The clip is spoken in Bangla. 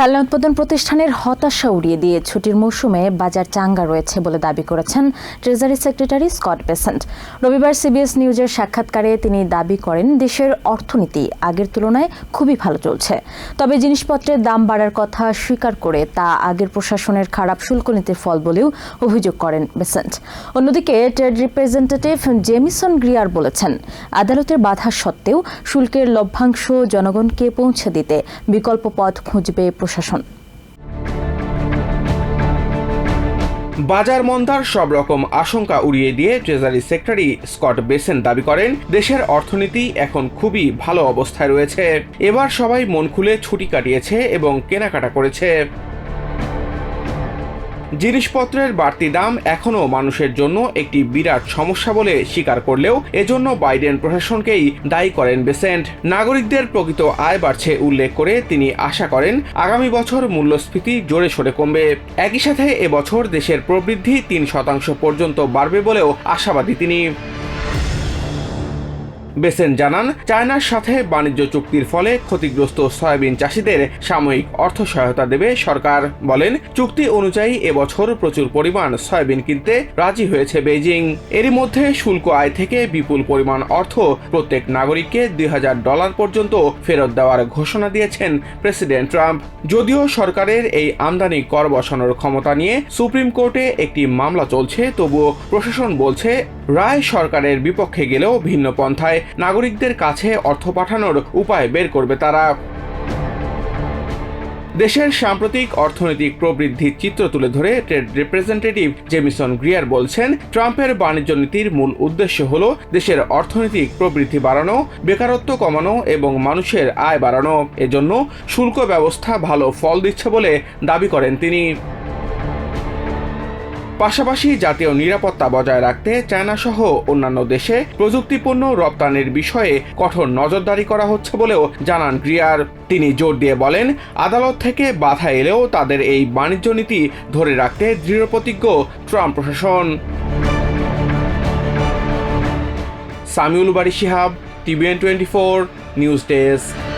খেলনা উৎপাদন প্রতিষ্ঠানের হতাশা উড়িয়ে দিয়ে ছুটির মৌসুমে বাজার চাঙ্গা রয়েছে বলে দাবি করেছেন ট্রেজারি সেক্রেটারি স্কট বেসেন্ট। রবিবার সিবিএস নিউজের সাক্ষাৎকারে তিনি দাবি করেন, দেশের অর্থনীতি আগের তুলনায় খুবই ভালো চলছে। তবে জিনিসপত্রের দাম বাড়ার কথা স্বীকার করে তা আগের প্রশাসনের খারাপ শুল্ক নীতির ফল বলেও অভিযোগ করেন বেসেন্ট। অন্যদিকে ট্রেড রিপ্রেজেন্টেটিভ জেমিসন গ্রিয়ার বলেছেন, আদালতের বাধা সত্ত্বেও শুল্কের লভ্যাংশ জনগণকে পৌঁছে দিতে বিকল্প পথ খুঁজবে প্রশাসন। বাজার মন্দার সব রকম আশঙ্কা উড়িয়ে দিয়ে ট্রেজারি সেক্রেটারি স্কট বেসেন দাবি করেন, দেশের অর্থনীতি এখন খুবই ভালো অবস্থায় রয়েছে। এবার সবাই মন খুলে ছুটি কাটিয়েছে এবং কেনাকাটা করেছে। জিনিসপত্রের বাড়তি দাম এখনও মানুষের জন্য একটি বিরাট সমস্যা বলে স্বীকার করলেও এজন্য বাইডেন প্রশাসনকেই দায়ী করেন বেসেন্ট। নাগরিকদের প্রকৃত আয় বাড়ছে উল্লেখ করে তিনি আশা করেন আগামী বছর মূল্যস্ফীতি জোরে সরে কমবে। একই সাথে এবছর দেশের প্রবৃদ্ধি তিন শতাংশ পর্যন্ত বাড়বে বলেও আশাবাদী তিনি। বেসেন জানান, চায়নার সাথে বাণিজ্য চুক্তির ফলে ক্ষতিগ্রস্ত সয়াবিন চাষিদের সাময়িক অর্থ সহায়তা দেবে সরকার। বলেন, চুক্তি অনুযায়ী এবছর প্রচুর পরিমাণ সয়াবিন কিনতে রাজি হয়েছে বেইজিং। এরই মধ্যে শুল্ক আয় থেকে বিপুল পরিমাণ অর্থ প্রত্যেক নাগরিককে দুই হাজার ডলার পর্যন্ত ফেরত দেওয়ার ঘোষণা দিয়েছেন প্রেসিডেন্ট ট্রাম্প। যদিও সরকারের এই আমদানি কর বসানোর ক্ষমতা নিয়ে সুপ্রিম কোর্টে একটি মামলা চলছে, তবুও প্রশাসন বলছে রায় সরকারের বিপক্ষে গেলেও ভিন্ন পন্থায় নাগরিকদের কাছে অর্থ পাঠানোর উপায় বের করবে তারা। দেশের সাম্প্রতিক অর্থনৈতিক প্রবৃদ্ধির চিত্র তুলে ধরে ট্রেড রিপ্রেজেন্টেটিভ জেমিসন গ্রিয়ার বলছেন, ট্রাম্পের বাণিজ্য নীতির মূল উদ্দেশ্য হল দেশের অর্থনৈতিক প্রবৃদ্ধি বাড়ানো, বেকারত্ব কমানো এবং মানুষের আয় বাড়ানো। এজন্য শুল্ক ব্যবস্থা ভালো ফল দিচ্ছে বলে দাবি করেন তিনি। পাশাপাশি জাতীয় নিরাপত্তা বজায় রাখতে চায়না সহ অন্যান্য দেশে প্রযুক্তিপণ্য রপ্তানির বিষয়ে কঠোর নজরদারি করা হচ্ছে বলেও জানান গ্রিয়ার। তিনি জোর দিয়ে বলেন, আদালত থেকে বাধা এলেও তাদের এই বাণিজ্য নীতি ধরে রাখতে দৃঢ়প্রতিজ্ঞ ট্রাম্প প্রশাসন। Samiul Bari Shihab, TVN twenty four, news desk.